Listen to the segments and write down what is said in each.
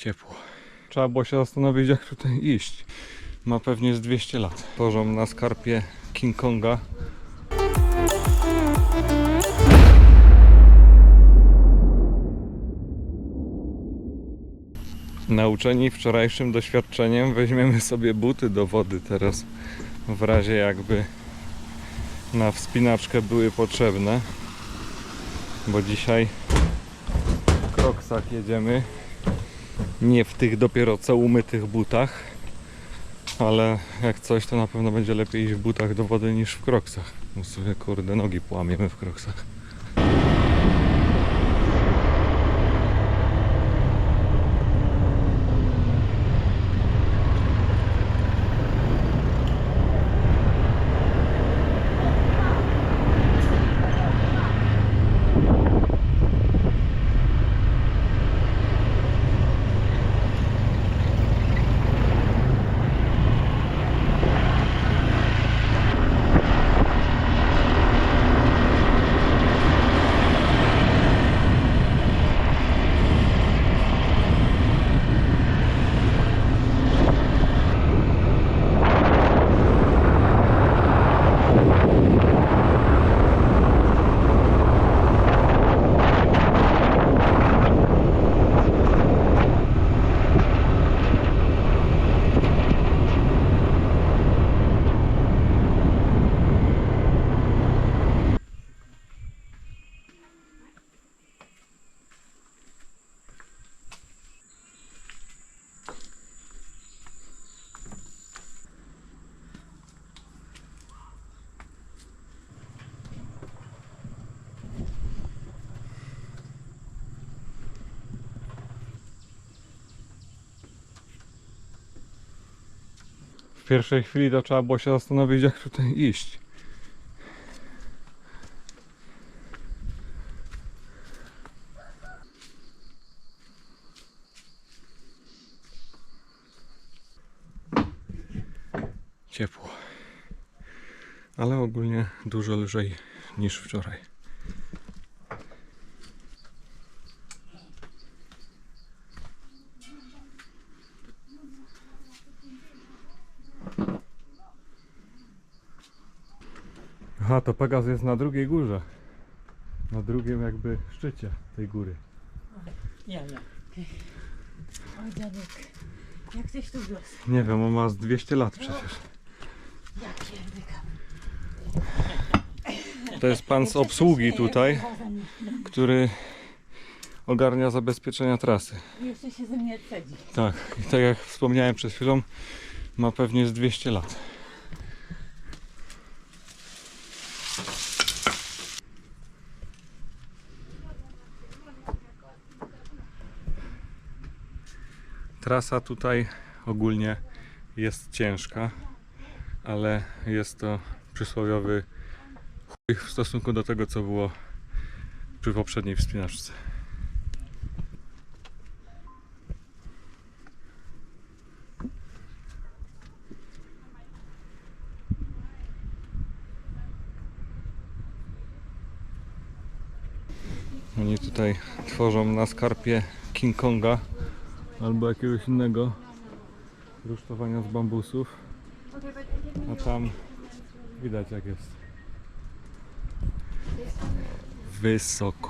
Ciepło. Trzeba było się zastanowić, jak tutaj iść. Ma pewnie z 200 lat. Tworzą na skarpie King Konga. Nauczeni wczorajszym doświadczeniem weźmiemy sobie buty do wody teraz. W razie jakby na wspinaczkę były potrzebne. Bo dzisiaj w kroksach jedziemy. Nie w tych dopiero co umytych butach. Ale jak coś to na pewno będzie lepiej iść w butach do wody niż w kroksach. Bo sobie kurde nogi połamiemy w kroksach. Pierwszej chwili to trzeba było się zastanowić, jak tutaj iść. Ciepło. Ale ogólnie dużo lżej niż wczoraj. Aha, to Pegas jest na drugiej górze. Na drugim jakby szczycie tej góry. Ja, ja. Oj, dziadek, jak tyś tu wlazł? Nie wiem, on ma z 200 lat przecież. Ja pierdykam. To jest pan z obsługi tutaj, który ogarnia zabezpieczenia trasy. Jeszcze się ze mnie cedzi. Tak, i tak jak wspomniałem przed chwilą, ma pewnie z 200 lat. Trasa tutaj ogólnie jest ciężka, ale jest to przysłowiowy chuj w stosunku do tego, co było przy poprzedniej wspinaczce. Oni tutaj tworzą na skarpie King Konga albo jakiegoś innego rusztowania z bambusów. A tam widać jak jest. Wysoko.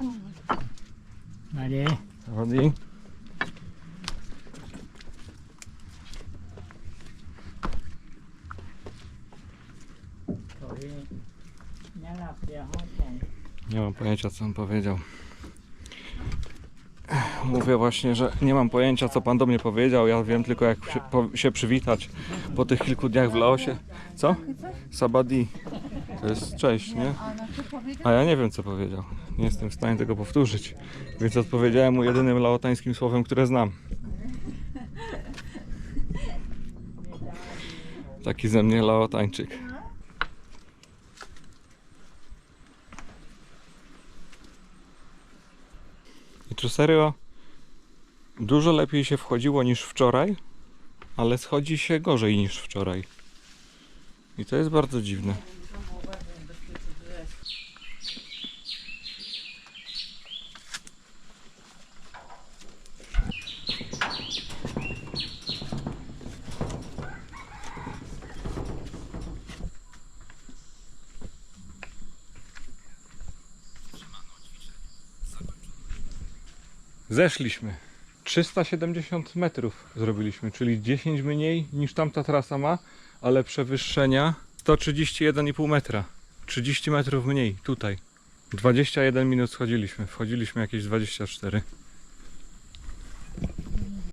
Thì chuyển sang mình khổ còn mua con dê thì phải Mà đi Chodzi. Rồi Nhá lạp thì hót này Nie mam pojęcia, co on powiedział. Mówię właśnie, że nie mam pojęcia, co pan do mnie powiedział. Ja wiem tylko, jak się, po, się przywitać po tych kilku dniach w Laosie. Co? Sabadi. To jest cześć, nie? A ja nie wiem, co powiedział. Nie jestem w stanie tego powtórzyć. Więc odpowiedziałem mu jedynym laotańskim słowem, które znam. Taki ze mnie laotańczyk. Czy serio dużo lepiej się wchodziło niż wczoraj, ale schodzi się gorzej niż wczoraj. I to jest bardzo dziwne. Zeszliśmy. 370 metrów zrobiliśmy, czyli 10 mniej niż tamta trasa ma, ale przewyższenia 131,5 metra. 30 metrów mniej tutaj. 21 minut schodziliśmy, wchodziliśmy jakieś 24.